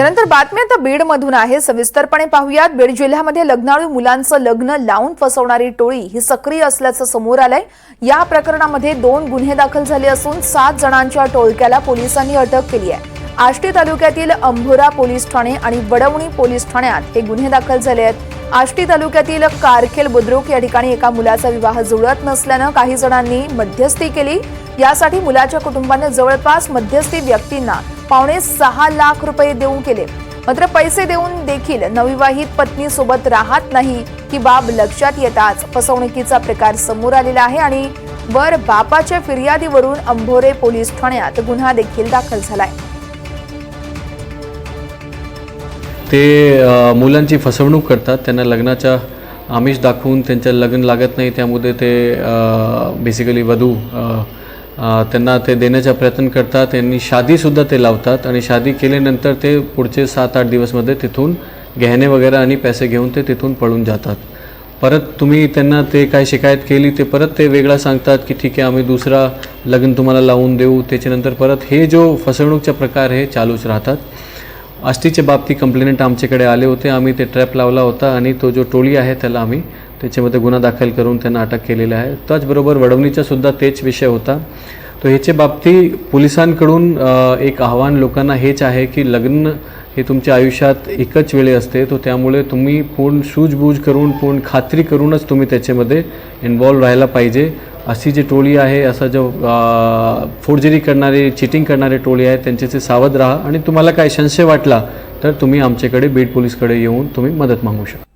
त्यानंतर बातमी आता बीडमधून आहे. सविस्तरपणे पाहूयात बीड जिल्ह्यामध्ये लग्नाळू मुलांचं लग्न लावून फसवणारी टोळी ही सक्रिय असल्याचं समोर आलंय. या प्रकरणामध्ये दोन गुन्हे दाखल झाले असून सात जणांच्या टोळक्याला पोलिसांनी अटक केली आहे. आष्टी तालुक्यातील अंभोरा पोलीस ठाणे आणि वडवणी पोलीस ठाण्यात हे गुन्हे दाखल झाले आहेत. आष्टी तालुक्यातील कारखेल बुद्रुक या ठिकाणी एका मुलाचा विवाह जुळत नसल्यानं काही जणांनी मध्यस्थी केली. यासाठी मुलाच्या कुटुंबाने जवळपास मध्यस्थी व्यक्तींना पावणे सहा लाख रुपये देऊ केले. मात्र पैसे देऊन देखील नवविवाहित पत्नी सोबत राहत नाही ही बाब लक्षात येताच फसवणुकीचा प्रकार समोर आलेला आहे आणि वर बापाच्या फिर्यादीवरून अंभोरे पोलीस ठाण्यात गुन्हा देखील दाखल झालाय. ते मुलांची फसवणूक करतात त्यांना लग्नाच्या आमिष दाखवून त्यांचं लग्न लागत नाही त्यामध्ये ते बेसिकली वधू त्यांना ते देण्याचा प्रयत्न करतात त्यांनी शादीसुद्धा ते लावतात आणि शादी केल्यानंतर ते पुढचे सात आठ दिवसमध्ये तिथून गहने वगैरे आणि पैसे घेऊन ते तिथून पळून जातात. परत तुम्ही त्यांना ते काय शिकायत केली ते परत ते वेगळा सांगतात की ठीक आहे आम्ही दुसरा लग्न तुम्हाला लावून देऊ त्याच्यानंतर परत हे जो फसवणूकचा प्रकार हे चालूच राहतात. आष्टीच्या बाबतीत कंप्लेंट आमच्याकडे आले होते. आम्ही ते ट्रॅप लावला होता आणि तो जो टोळी आहे त्याला आम्ही त्याच्यामध्ये गुन्हा दाखल करून त्यांना अटक केलेली आहे. त्याचबरोबर वडवणीचा सुद्धा तेच विषय होता. तो ह्याच्या बाबतीत पोलिसांकडून एक आव्हान लोकांना हेच आहे की लग्न हे तुमच्या आयुष्यात एकच वेळी असते. तो त्यामुळे तुम्ही पूर्ण सूझबूझ करून पूर्ण खात्री करूनच तुम्ही त्याच्यामध्ये इन्वॉल्व राहायला पाहिजे. अशी जी टोळी आहे असा जो फोर्जरी करणारी चिटिंग करणारी टोळी आहे त्यांच्याचे सावध राहा आणि तुम्हाला काय संशय वाटला तर तुम्ही आमच्याकडे बीड पोलीसकडे येऊन तुम्ही मदत मागू शकता.